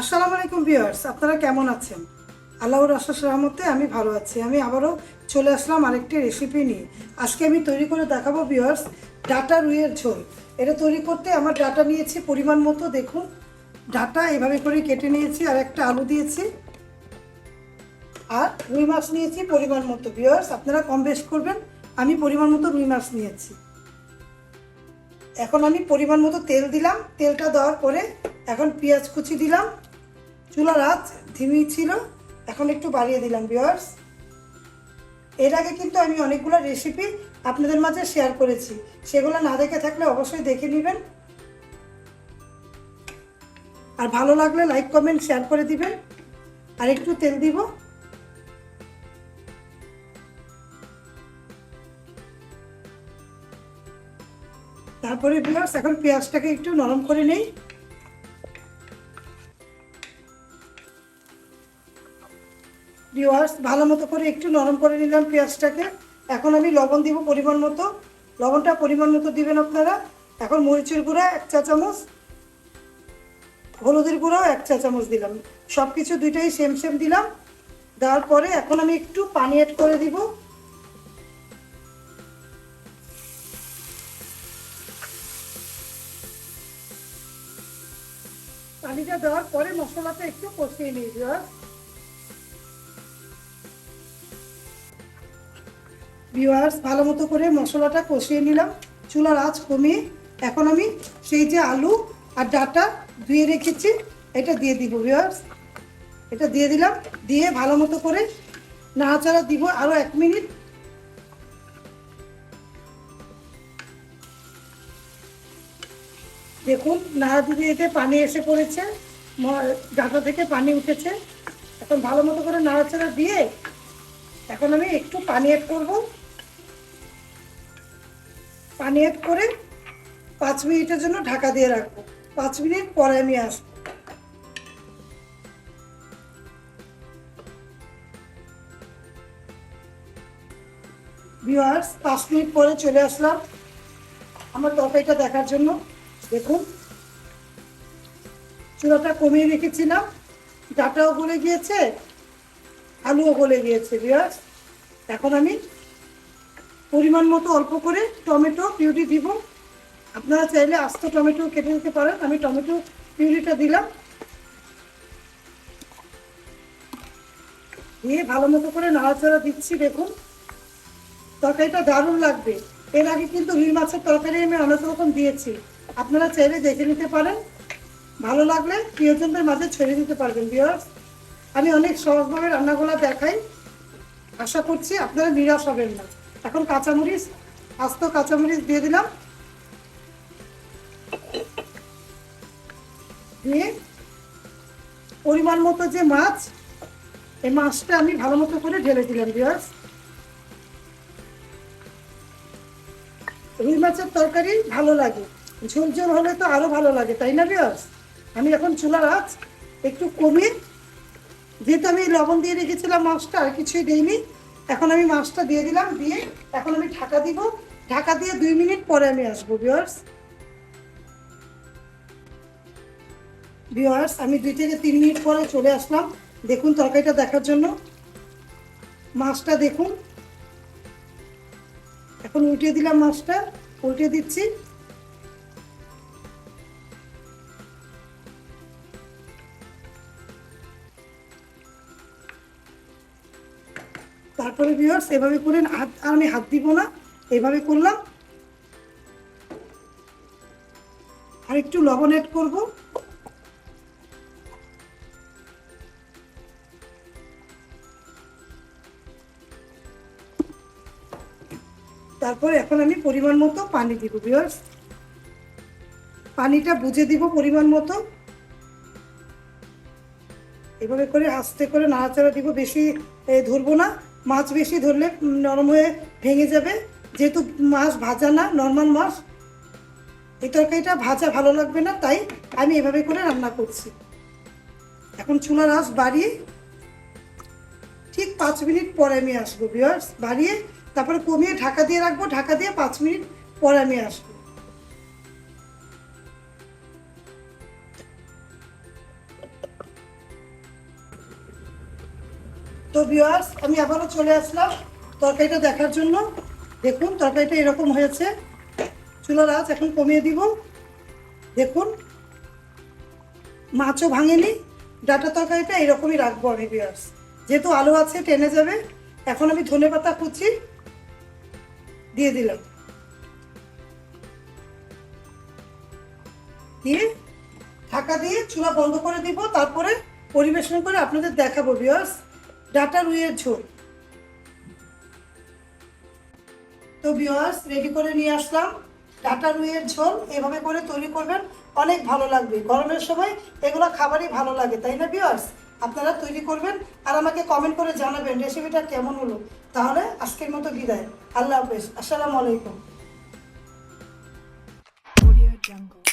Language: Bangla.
আসসালামু আলাইকুম ভিউয়ার্স, আপনারা কেমন আছেন? আল্লাহর আশাস রহমতে আমি ভালো আছি। আমি আবারও চলে আসলাম আরেকটি রেসিপি নিয়ে। আজকে আমি তৈরি করে দেখাবো ভিউয়ার্স, ডাটা রুইয়ের ঝোল। এটা তৈরি করতে আমার ডাটা নিয়েছি পরিমাণ মতো, দেখুন। ডাটা এভাবে করে কেটে নিয়েছি, আর একটা আলু দিয়েছি। আর রুই মাছ নিয়েছি পরিমাণ মতো। ভিউয়ার্স, আপনারা কম বেশ করবেন, আমি পরিমাণ মতো রুই মাছ নিয়েছি। এখন আমি পরিমাণ মতো তেল দিলাম। তেলটা দেওয়ার পরে এখন পেঁয়াজ কুচি দিলাম। চুলার আঁচ ধিমি ছিল। এখন একটু বাড়িয়ে দিলাম বিয়ার্স এর আগে কিন্তু আমি অনেকগুলো রেসিপি আপনাদের মাঝে শেয়ার করেছি। সেগুলো না দেখে থাকলে অবশ্যই দেখে নেবেন। আর ভালো লাগলে লাইক কমেন্ট শেয়ার করে দিবেন। আর একটু তেল দিব। তারপরে ভিউয়ার্স এখন পেঁয়াজটাকে একটু নরম করে নেই। ভিউয়ার্স ভালো মতো করে একটু নরম করে নিলাম পেঁয়াজটাকে। এখন আমি লবণ দিব পরিমাণ মতো। লবণটা পরিমাণ মতো দিবেন আপনারা। এখন মরিচের গুঁড়া এক চা চামচ, হলুদের গুঁড়াও এক চা চামচ দিলাম। সব কিছু দুইটাই সেম সেম দিলাম। দেওয়ার পরে এখন আমি একটু পানি অ্যাড করে দিব। পানিটা দেওয়ার পরে মশলাটা একটু কষিয়ে নিয়ে দেওয়া ভিওয়ার্স ভালো মতো করে মশলাটা কষিয়ে নিলাম। চুলার আঁচ কমিয়ে এখন আমি সেই যে আলু আর ডাটা ধুয়ে রেখেছি, এটা দিয়ে দিব ভিওয়ার্স এটা দিয়ে দিলাম, দিয়ে ভালো মতো করে নাড়াচাড়া দিব আরও এক মিনিট। দেখুন নাড়া দিতে দিতে পানি এসে পড়েছে ডাটা থেকে পানি উঠেছে। এখন ভালো মতো করে নাড়াচাড়া দিয়ে এখন আমি একটু পানি অ্যাড করব। পানি অ্যাড করে পাঁচ মিনিটের জন্য ঢাকা দিয়ে রাখব। পাঁচ মিনিট পরে আমি আসব। ভিউয়ার্স, পাঁচ মিনিট পরে চলে আসলাম আমার তরকারিটা দেখার জন্য। দেখুন, চুলাটা কমিয়ে রেখেছিলাম। ডাটাও গলে গিয়েছে, আলুও গলে গিয়েছে, ভিউয়ার্স। এখন আমি পরিমাণ মতো অল্প করে টমেটো, পিউরি দিব। আপনারা চাইলে আস্ত টমেটো কেটে দিতে পারেন। আমি টমেটো, পিউরিটা দিলাম। দিয়ে ভালো মতো করে নাড়াচাড়া দিচ্ছি, দেখুন। তরকারিটা দারুণ লাগবে। এর আগে কিন্তু রুই মাছের তরকারি আমি অনেক রকম দিয়েছি। আপনারা চাইলে দেখে নিতে পারেন। ভালো লাগলে প্রিয়জনদের মাঝে ছেড়ে দিতে পারবেন বিয়ার্স আমি অনেক সহজভাবে রান্নাগুলো দেখাই। আশা করছি আপনারা নিরাশ হবেন না। এখন কাঁচামরিচ, আস্ত কাঁচামরিচ দিয়ে দিলাম। দিয়ে পরিমাণ মতো যে মাছ, এই মাছটা আমি ভালো মতো করে ঢেলে দিলাম বিয়ার্স রুই মাছের তরকারি ভালো লাগে। ঝোল ঝোল হলে তো আরও ভালো লাগে, তাই না বিয়ার্স আমি এখন চুলার আঁচ একটু কমিয়ে, যেহেতু আমি লবণ দিয়ে রেখেছিলাম মাছটা, আর কিছুই দেইনি এখন আমি মাছটা দিয়ে দিলাম, দিয়ে এখন আমি ঢাকা দিব। ঢাকা দিয়ে দুই মিনিট পরে আমি আসব বিয়ার্স বিয়ার্স আমি দুই থেকে তিন মিনিট পরে চলে আসলাম। দেখুন তরকারিটা দেখার জন্য। মাছটা দেখুন। এখন উল্টে দিলাম মাছটা, উল্টে দিচ্ছি। তারপরে ভিউয়ার্স এভাবে করে হাত, আর আমি হাত দিব না, এভাবে করলাম। আর একটু লবণ অ্যাড করব। তারপর এখন আমি পরিমাণ মতো পানি দিব ভিউয়ার্স পানিটা বুঝে দিব পরিমাণ মতো। এভাবে করে আস্তে করে নাড়াচাড়া দিব, বেশি ধরবো না। মাছ বেশি ধরলে নরম হয়ে ভেঙে যাবে। যেহেতু মাছ ভাজা না নর্মাল মাছ, এই তরকারিটা ভাজা ভালো লাগবে না, তাই আমি এভাবে করে রান্না করছি। এখন চুলার আঁচ বাড়িয়ে ঠিক পাঁচ মিনিট পরে আমি আসব বিয়ার্স বাড়িয়ে তারপরে কমিয়ে ঢাকা দিয়ে রাখব, ঢাকা দিয়ে পাঁচ মিনিট পরে আমি আসব। তো ভিউয়ার্স আমি আবারও চলে আসলাম তরকারিটা দেখার জন্য। দেখুন, তরকারিটা এরকম হয়েছে। চুলার আঁচ এখন কমিয়ে দিব। দেখুন, মাছও ভাঙেনি। ডাটা তরকারিটা এরকমই রাখব আমি ভিউয়ার্স যেহেতু আলু আছে, টেনে যাবে। এখন আমি ধনে পাতা কুচি দিয়ে দিলাম। দিয়ে ঢাকা দিয়ে চুলা বন্ধ করে দিব। তারপরে পরিবেশন করে আপনাদের দেখাবো ভিউয়ার্স ডাটা রুইয়ের ঝোল। তো ভিউয়ার্স রেডি করে নিয়ে আসলাম। ডাটা রুইয়ের ঝোল, এভাবে করে তৈরি করবেন। অনেক ভালো লাগবে। গরমের সময় এগুলো খাবারই ভালো লাগে, তাই না ভিউয়ার্স আপনারা তৈরি করবেন আর আমাকে কমেন্ট করে জানাবেন রেসিপিটা কেমন হলো। তাহলে আজকের মতো বিদায়। আল্লাহ হাফেজ। আসসালামু আলাইকুম। Jungle.